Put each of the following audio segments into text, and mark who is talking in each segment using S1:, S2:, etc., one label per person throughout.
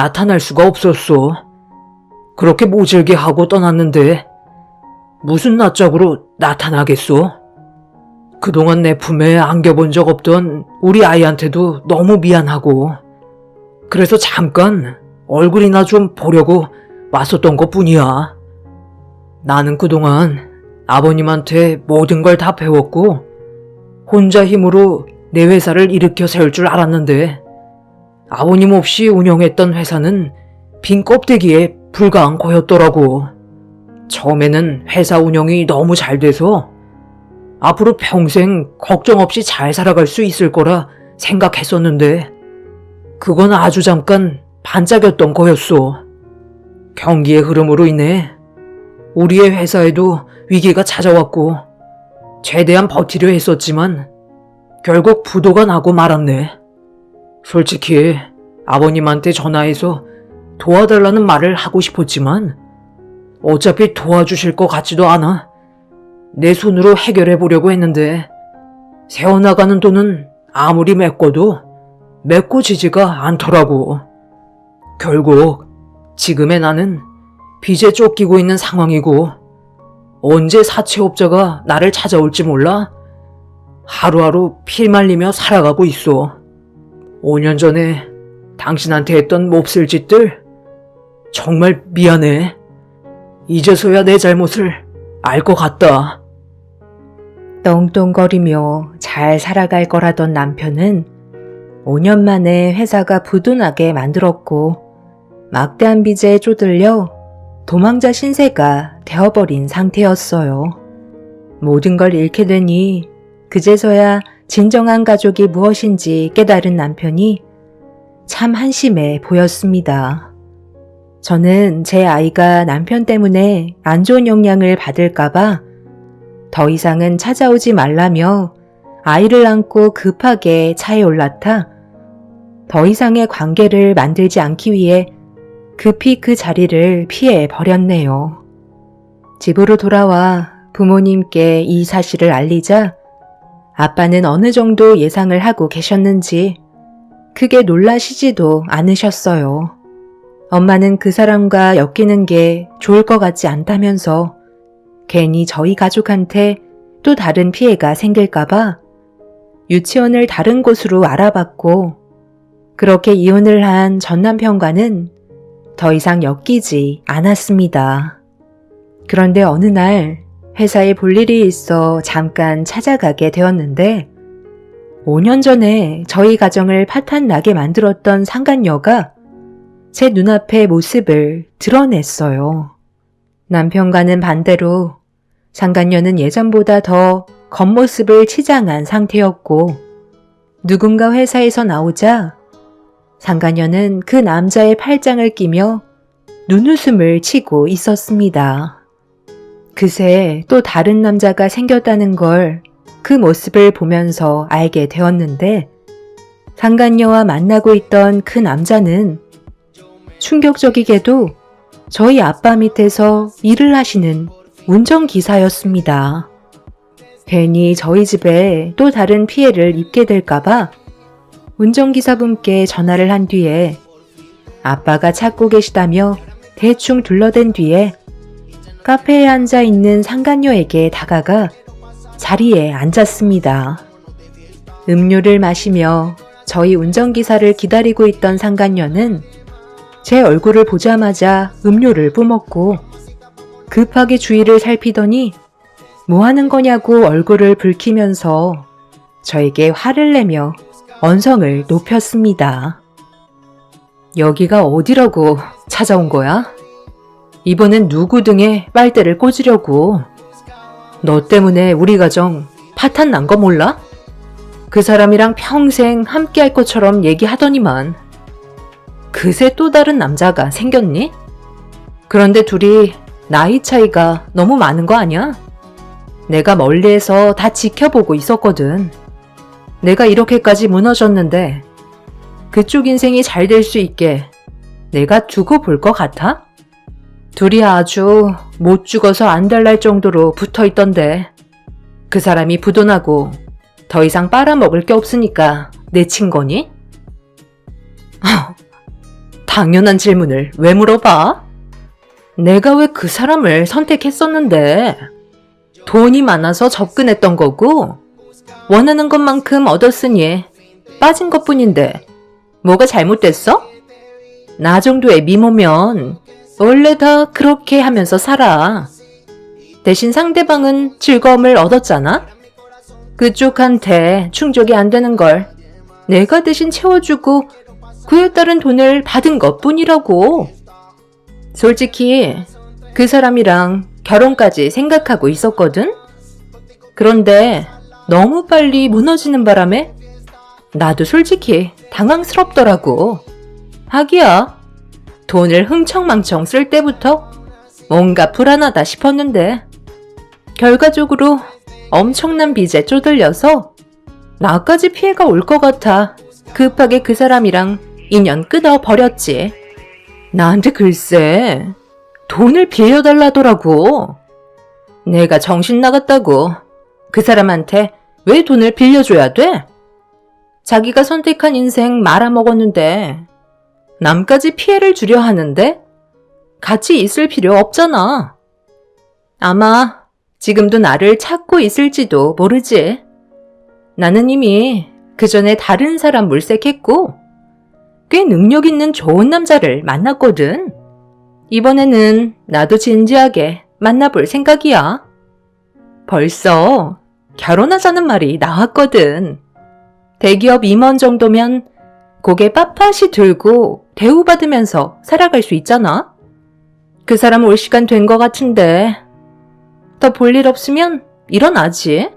S1: 나타날 수가 없었어. 그렇게 모질게 하고 떠났는데 무슨 낯짝으로 나타나겠소? 그동안 내 품에 안겨본 적 없던 우리 아이한테도 너무 미안하고 그래서 잠깐 얼굴이나 좀 보려고 왔었던 것 뿐이야. 나는 그동안 아버님한테 모든 걸 다 배웠고 혼자 힘으로 내 회사를 일으켜 세울 줄 알았는데 아버님 없이 운영했던 회사는 빈 껍데기에 불과한 거였더라고. 처음에는 회사 운영이 너무 잘 돼서 앞으로 평생 걱정 없이 잘 살아갈 수 있을 거라 생각했었는데 그건 아주 잠깐 반짝였던 거였어. 경기의 흐름으로 인해 우리의 회사에도 위기가 찾아왔고 최대한 버티려 했었지만 결국 부도가 나고 말았네. 솔직히 아버님한테 전화해서 도와달라는 말을 하고 싶었지만 어차피 도와주실 것 같지도 않아. 내 손으로 해결해 보려고 했는데 세어나가는 돈은 아무리 메꿔도 메꿔지지가 않더라고. 결국 지금의 나는 빚에 쫓기고 있는 상황이고 언제 사채업자가 나를 찾아올지 몰라 하루하루 피 말리며 살아가고 있어. 5년 전에 당신한테 했던 몹쓸 짓들 정말 미안해. 이제서야 내 잘못을 알 것 같다.
S2: 떵떵거리며 잘 살아갈 거라던 남편은 5년 만에 회사가 부도나게 만들었고 막대한 빚에 쪼들려 도망자 신세가 되어버린 상태였어요. 모든 걸 잃게 되니 그제서야 진정한 가족이 무엇인지 깨달은 남편이 참 한심해 보였습니다. 저는 제 아이가 남편 때문에 안 좋은 영향을 받을까봐 더 이상은 찾아오지 말라며 아이를 안고 급하게 차에 올라타 더 이상의 관계를 만들지 않기 위해 급히 그 자리를 피해 버렸네요. 집으로 돌아와 부모님께 이 사실을 알리자 아빠는 어느 정도 예상을 하고 계셨는지 크게 놀라시지도 않으셨어요. 엄마는 그 사람과 엮이는 게 좋을 것 같지 않다면서 괜히 저희 가족한테 또 다른 피해가 생길까봐 유치원을 다른 곳으로 알아봤고 그렇게 이혼을 한 전 남편과는 더 이상 엮이지 않았습니다. 그런데 어느 날 회사에 볼 일이 있어 잠깐 찾아가게 되었는데 5년 전에 저희 가정을 파탄 나게 만들었던 상간녀가 제 눈앞의 모습을 드러냈어요. 남편과는 반대로 상간녀는 예전보다 더 겉모습을 치장한 상태였고 누군가 회사에서 나오자 상간녀는 그 남자의 팔짱을 끼며 눈웃음을 치고 있었습니다. 그새 또 다른 남자가 생겼다는 걸 그 모습을 보면서 알게 되었는데 상간녀와 만나고 있던 그 남자는 충격적이게도 저희 아빠 밑에서 일을 하시는 운전기사였습니다. 괜히 저희 집에 또 다른 피해를 입게 될까봐 운전기사분께 전화를 한 뒤에 아빠가 찾고 계시다며 대충 둘러댄 뒤에 카페에 앉아 있는 상간녀에게 다가가 자리에 앉았습니다. 음료를 마시며 저희 운전기사를 기다리고 있던 상간녀는 제 얼굴을 보자마자 음료를 뿜었고 급하게 주위를 살피더니 뭐 하는 거냐고 얼굴을 붉히면서 저에게 화를 내며 언성을 높였습니다. 여기가 어디라고 찾아온 거야? 이번엔 누구 등에 빨대를 꽂으려고. 너 때문에 우리 가정 파탄 난 거 몰라? 그 사람이랑 평생 함께 할 것처럼 얘기하더니만. 그새 또 다른 남자가 생겼니? 그런데 둘이 나이 차이가 너무 많은 거 아니야? 내가 멀리에서 다 지켜보고 있었거든. 내가 이렇게까지 무너졌는데 그쪽 인생이 잘 될 수 있게 내가 두고 볼 것 같아? 둘이 아주 못 죽어서 안 달랄 정도로 붙어 있던데 그 사람이 부도나고 더 이상 빨아먹을 게 없으니까 내친 거니? 당연한 질문을 왜 물어봐? 내가 왜 그 사람을 선택했었는데? 돈이 많아서 접근했던 거고, 원하는 것만큼 얻었으니 빠진 것 뿐인데, 뭐가 잘못됐어? 나 정도의 미모면 원래 다 그렇게 하면서 살아. 대신 상대방은 즐거움을 얻었잖아? 그쪽한테 충족이 안 되는 걸 내가 대신 채워주고 그에 따른 돈을 받은 것 뿐이라고. 솔직히 그 사람이랑 결혼까지 생각하고 있었거든? 그런데 너무 빨리 무너지는 바람에 나도 솔직히 당황스럽더라고. 하기야, 돈을 흥청망청 쓸 때부터 뭔가 불안하다 싶었는데, 결과적으로 엄청난 빚에 쪼들려서 나까지 피해가 올 것 같아 급하게 그 사람이랑 인연 끊어버렸지. 나한테 글쎄, 돈을 빌려달라더라고. 내가 정신 나갔다고. 그 사람한테 왜 돈을 빌려줘야 돼? 자기가 선택한 인생 말아먹었는데, 남까지 피해를 주려 하는데, 같이 있을 필요 없잖아. 아마 지금도 나를 찾고 있을지도 모르지. 나는 이미 그 전에 다른 사람 물색했고, 꽤 능력 있는 좋은 남자를 만났거든. 이번에는 나도 진지하게 만나볼 생각이야. 벌써 결혼하자는 말이 나왔거든. 대기업 임원 정도면 고개 빳빳이 들고 대우받으면서 살아갈 수 있잖아. 그 사람 올 시간 된 것 같은데 더 볼 일 없으면 일어나지.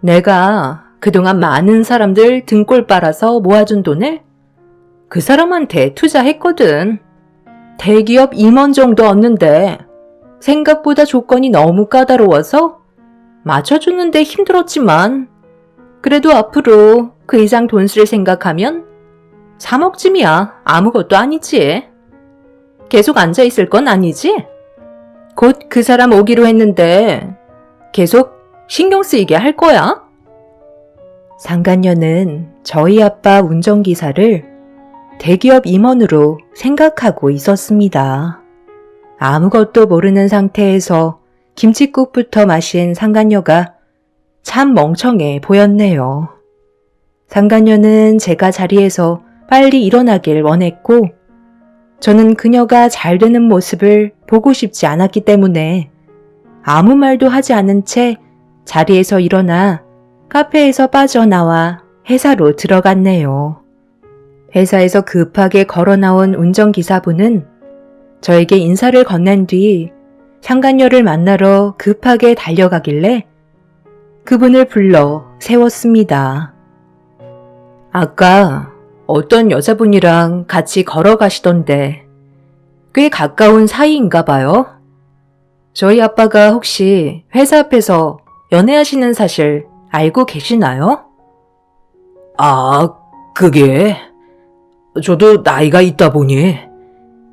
S2: 내가 그동안 많은 사람들 등골 빨아서 모아준 돈을 그 사람한테 투자했거든. 대기업 임원 정도 얻는데 생각보다 조건이 너무 까다로워서 맞춰주는데 힘들었지만 그래도 앞으로 그 이상 돈 쓸 생각하면 3억쯤이야 아무것도 아니지. 계속 앉아있을 건 아니지? 곧 그 사람 오기로 했는데 계속 신경 쓰이게 할 거야? 상간녀는 저희 아빠 운전기사를 대기업 임원으로 생각하고 있었습니다. 아무것도 모르는 상태에서 김치국부터 마신 상간녀가 참 멍청해 보였네요. 상간녀는 제가 자리에서 빨리 일어나길 원했고, 저는 그녀가 잘 되는 모습을 보고 싶지 않았기 때문에 아무 말도 하지 않은 채 자리에서 일어나 카페에서 빠져나와 회사로 들어갔네요. 회사에서 급하게 걸어 나온 운전기사분은 저에게 인사를 건넨 뒤 상간녀를 만나러 급하게 달려가길래 그분을 불러 세웠습니다. 아까 어떤 여자분이랑 같이 걸어가시던데 꽤 가까운 사이인가 봐요. 저희 아빠가 혹시 회사 앞에서 연애하시는 사실 알고 계시나요?
S1: 아, 그게 저도 나이가 있다 보니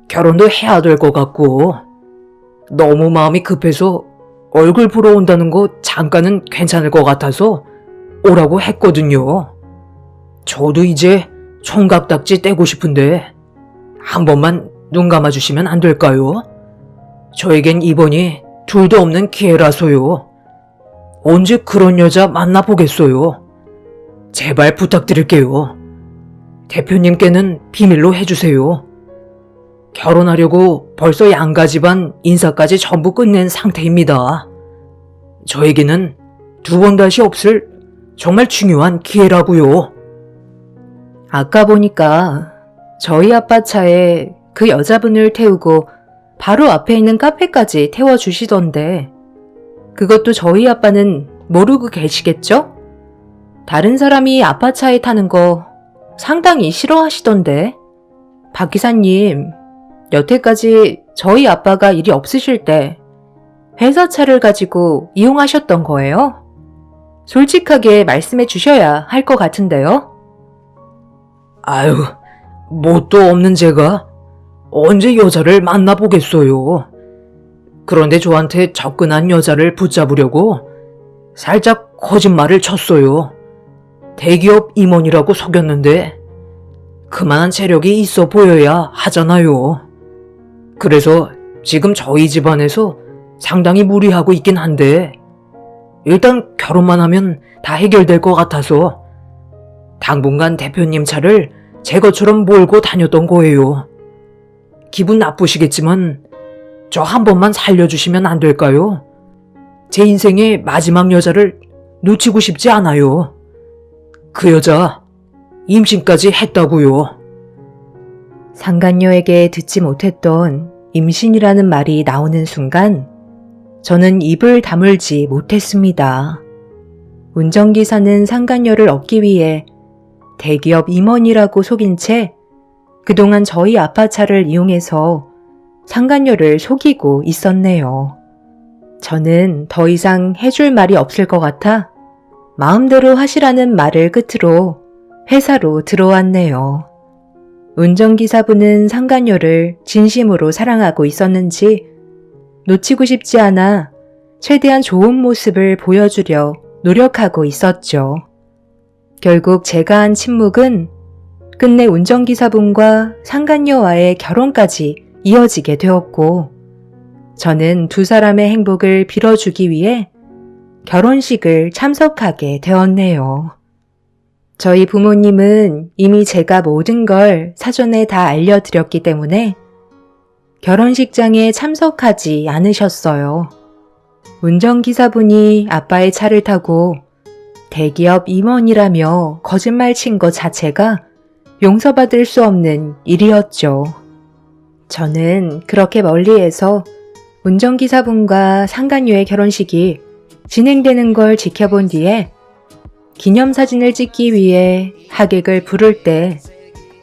S1: 결혼도 해야 될 것 같고 너무 마음이 급해서 얼굴 보러 온다는 거 잠깐은 괜찮을 것 같아서 오라고 했거든요. 저도 이제 총각딱지 떼고 싶은데 한 번만 눈 감아주시면 안 될까요? 저에겐 이번이 둘도 없는 기회라서요. 언제 그런 여자 만나보겠어요. 제발 부탁드릴게요. 대표님께는 비밀로 해주세요. 결혼하려고 벌써 양가 집안 인사까지 전부 끝낸 상태입니다. 저에게는 두 번 다시 없을 정말 중요한 기회라고요.
S2: 아까 보니까 저희 아빠 차에 그 여자분을 태우고 바로 앞에 있는 카페까지 태워주시던데 그것도 저희 아빠는 모르고 계시겠죠? 다른 사람이 아빠 차에 타는 거 상당히 싫어하시던데 박 기사님 여태까지 저희 아빠가 일이 없으실 때 회사 차를 가지고 이용하셨던 거예요? 솔직하게 말씀해 주셔야 할 것 같은데요?
S1: 아유, 뭣도 없는 제가 언제 여자를 만나보겠어요. 그런데 저한테 접근한 여자를 붙잡으려고 살짝 거짓말을 쳤어요. 대기업 임원이라고 속였는데 그만한 체력이 있어 보여야 하잖아요. 그래서 지금 저희 집안에서 상당히 무리하고 있긴 한데, 일단 결혼만 하면 다 해결될 것 같아서, 당분간 대표님 차를 제 것처럼 몰고 다녔던 거예요. 기분 나쁘시겠지만, 저 한 번만 살려주시면 안 될까요? 제 인생의 마지막 여자를 놓치고 싶지 않아요. 그 여자, 임신까지 했다고요.
S2: 상간녀에게 듣지 못했던 임신이라는 말이 나오는 순간 저는 입을 다물지 못했습니다. 운전기사는 상간녀를 얻기 위해 대기업 임원이라고 속인 채 그동안 저희 아파차를 이용해서 상간녀를 속이고 있었네요. 저는 더 이상 해줄 말이 없을 것 같아 마음대로 하시라는 말을 끝으로 회사로 들어왔네요. 운전기사분은 상간녀를 진심으로 사랑하고 있었는지 놓치고 싶지 않아 최대한 좋은 모습을 보여주려 노력하고 있었죠. 결국 제가 한 침묵은 끝내 운전기사분과 상간녀와의 결혼까지 이어지게 되었고, 저는 두 사람의 행복을 빌어주기 위해 결혼식을 참석하게 되었네요. 저희 부모님은 이미 제가 모든 걸 사전에 다 알려드렸기 때문에 결혼식장에 참석하지 않으셨어요. 운전기사분이 아빠의 차를 타고 대기업 임원이라며 거짓말 친 것 자체가 용서받을 수 없는 일이었죠. 저는 그렇게 멀리에서 운전기사분과 상간녀의 결혼식이 진행되는 걸 지켜본 뒤에 기념사진을 찍기 위해 하객을 부를 때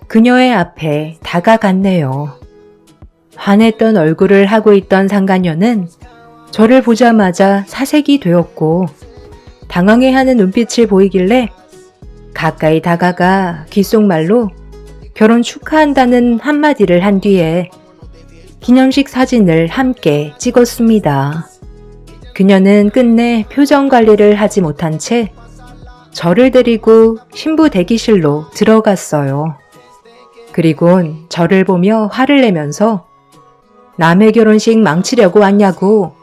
S2: 그녀의 앞에 다가갔네요. 환했던 얼굴을 하고 있던 상간녀는 저를 보자마자 사색이 되었고 당황해하는 눈빛을 보이길래 가까이 다가가 귓속말로 결혼 축하한다는 한마디를 한 뒤에 기념식 사진을 함께 찍었습니다. 그녀는 끝내 표정 관리를 하지 못한 채 저를 데리고 신부 대기실로 들어갔어요. 그리곤 저를 보며 화를 내면서 남의 결혼식 망치려고 왔냐고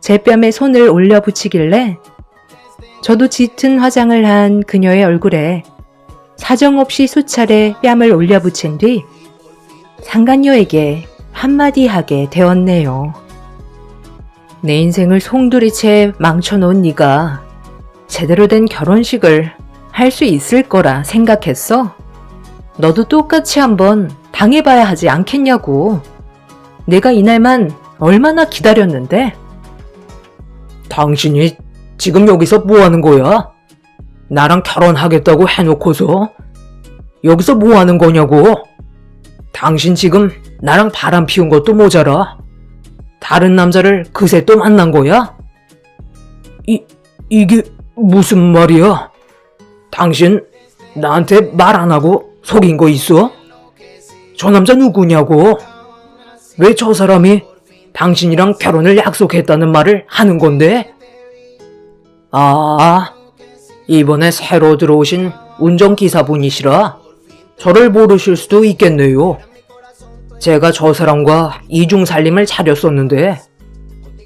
S2: 제 뺨에 손을 올려 붙이길래 저도 짙은 화장을 한 그녀의 얼굴에 사정없이 수차례 뺨을 올려 붙인 뒤 상간녀에게 한마디 하게 되었네요. 내 인생을 송두리째 망쳐놓은 네가 제대로 된 결혼식을 할 수 있을 거라 생각했어? 너도 똑같이 한번 당해봐야 하지 않겠냐고. 내가 이날만 얼마나 기다렸는데?
S1: 당신이 지금 여기서 뭐 하는 거야? 나랑 결혼하겠다고 해놓고서 여기서 뭐 하는 거냐고? 당신 지금 나랑 바람 피운 것도 모자라. 다른 남자를 그새 또 만난 거야? 이, 이게 무슨 말이야? 당신 나한테 말 안 하고 속인 거 있어? 저 남자 누구냐고? 왜 저 사람이 당신이랑 결혼을 약속했다는 말을 하는 건데? 아, 이번에 새로 들어오신 운전기사분이시라 저를 모르실 수도 있겠네요. 제가 저 사람과 이중살림을 차렸었는데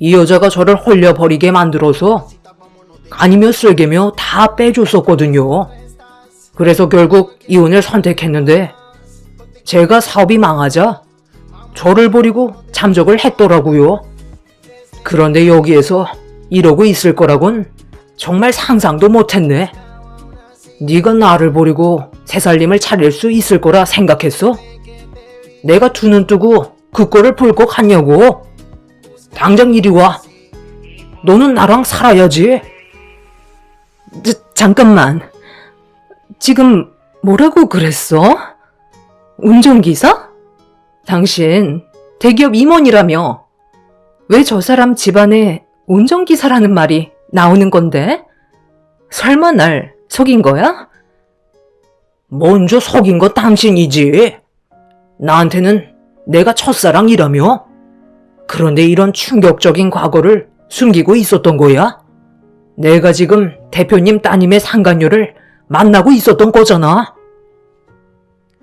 S1: 이 여자가 저를 홀려버리게 만들어서 간이며 쓸개며 다 빼줬었거든요. 그래서 결국 이혼을 선택했는데 제가 사업이 망하자 저를 버리고 잠적을 했더라고요. 그런데 여기에서 이러고 있을 거라곤 정말 상상도 못했네. 네가 나를 버리고 새살림을 차릴 수 있을 거라 생각했어? 내가 두 눈 뜨고 그 꼴을 볼 것 같냐고? 당장 이리 와. 너는 나랑 살아야지.
S2: 자, 잠깐만. 지금 뭐라고 그랬어? 운전기사? 당신 대기업 임원이라며. 왜 저 사람 집안에 운전기사라는 말이 나오는 건데? 설마 날 속인 거야?
S1: 먼저 속인 거 당신이지. 나한테는 내가 첫사랑이라며? 그런데 이런 충격적인 과거를 숨기고 있었던 거야? 내가 지금 대표님 따님의 상간녀를 만나고 있었던 거잖아.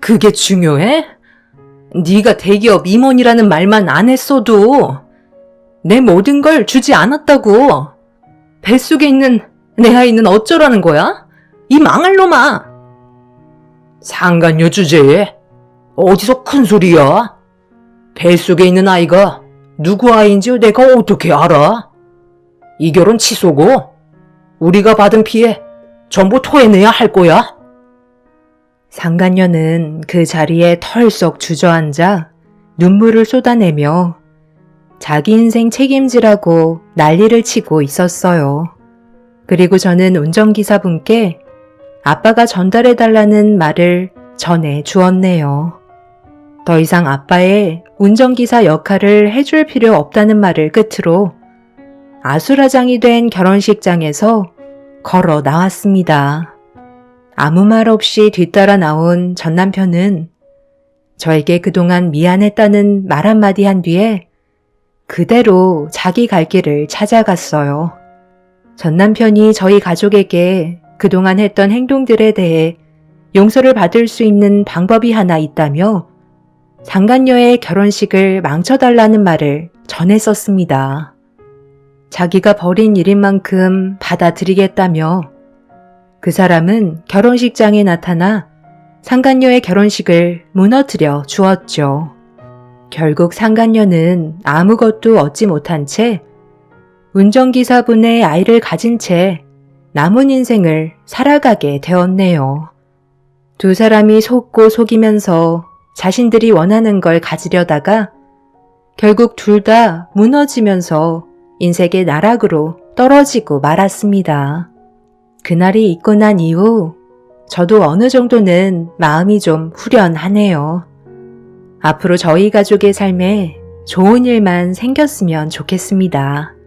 S1: 그게 중요해? 네가 대기업 임원이라는 말만 안 했어도 내 모든 걸 주지 않았다고. 뱃속에 있는 내 아이는 어쩌라는 거야? 이 망할 놈아! 상간녀 주제에 어디서 큰 소리야? 뱃속에 있는 아이가 누구 아이인지 내가 어떻게 알아? 이 결혼 취소고 우리가 받은 피해 전부 토해내야 할 거야.
S2: 상간녀는 그 자리에 털썩 주저앉아 눈물을 쏟아내며 자기 인생 책임지라고 난리를 치고 있었어요. 그리고 저는 운전기사분께 아빠가 전달해달라는 말을 전해 주었네요. 더 이상 아빠의 운전기사 역할을 해줄 필요 없다는 말을 끝으로 아수라장이 된 결혼식장에서 걸어 나왔습니다. 아무 말 없이 뒤따라 나온 전 남편은 저에게 그동안 미안했다는 말 한마디 한 뒤에 그대로 자기 갈 길을 찾아갔어요. 전 남편이 저희 가족에게 그동안 했던 행동들에 대해 용서를 받을 수 있는 방법이 하나 있다며 상간녀의 결혼식을 망쳐달라는 말을 전했었습니다. 자기가 벌인 일인 만큼 받아들이겠다며 그 사람은 결혼식장에 나타나 상간녀의 결혼식을 무너뜨려 주었죠. 결국 상간녀는 아무것도 얻지 못한 채 운전기사분의 아이를 가진 채 남은 인생을 살아가게 되었네요. 두 사람이 속고 속이면서 자신들이 원하는 걸 가지려다가 결국 둘 다 무너지면서 인생의 나락으로 떨어지고 말았습니다. 그날이 있고 난 이후 저도 어느 정도는 마음이 좀 후련하네요. 앞으로 저희 가족의 삶에 좋은 일만 생겼으면 좋겠습니다.